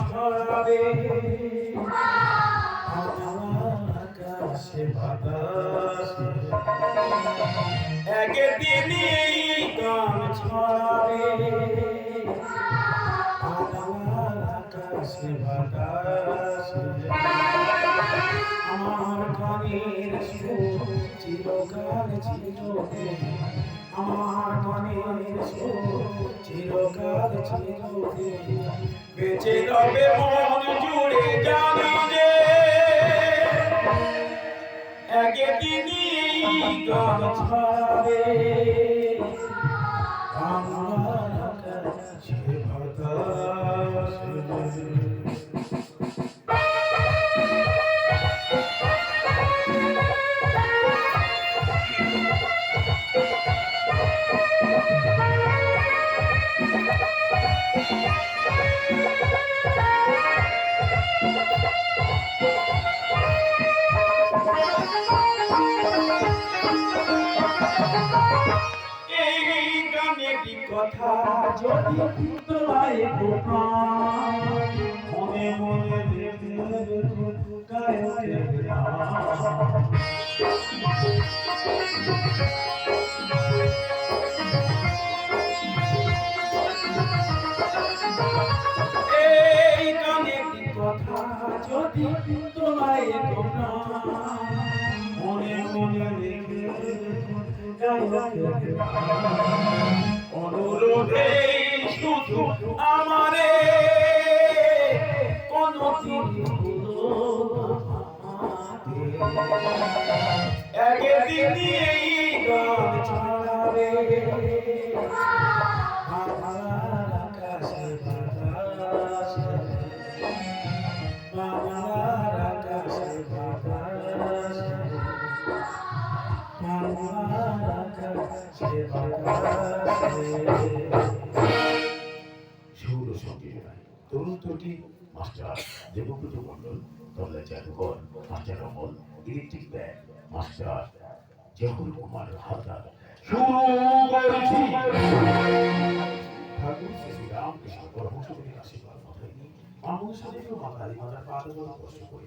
ছড়াবে। আকাশে বাতাসে। একদিন এই গান ছড়াবে। আকাশে বাতাসে আমার গানের সুর চিরকাল চিরদিন। আমার গানের সুর চিরকাল চিরদিন। বেঁচে রবে মন জুড়ে জানি যে একদিনই গান ছাড়বে। আমার কথা যদি তোমায় মনে মনে এই গানেরই কথা যদি তোমায় মনে মনে নাম। অনুরোধে শুধু আমারে কোন একদিন এই গান আমার আকাশে বাতাসে। আমার সৌর সঙ্গীতায় তরুণ তরুণী মাস্টার দেবব্রত মণ্ডল তবলা জাদুঘর master Amal electric band master Jahar Kumar Haldar. শুরু করেছি। ঠাকুর শ্রী রামকৃষ্ণ পরমহংসদেবের আশীর্বাদ মাথায় নিয়ে মামুন সাহেব ও মা কালী মাতার পাদগোলা স্পর্শ করে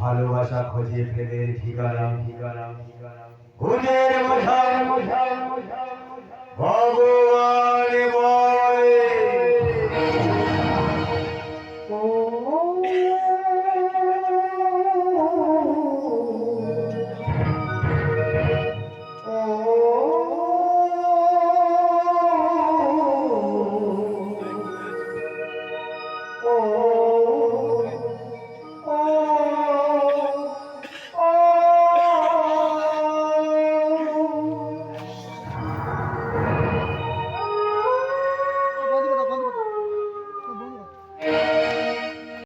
ভালোবাসা খোঁজে ফেলে ঠিকানা ঠিকানা ঠিকানা খুঁজে মশান মশান ভগবান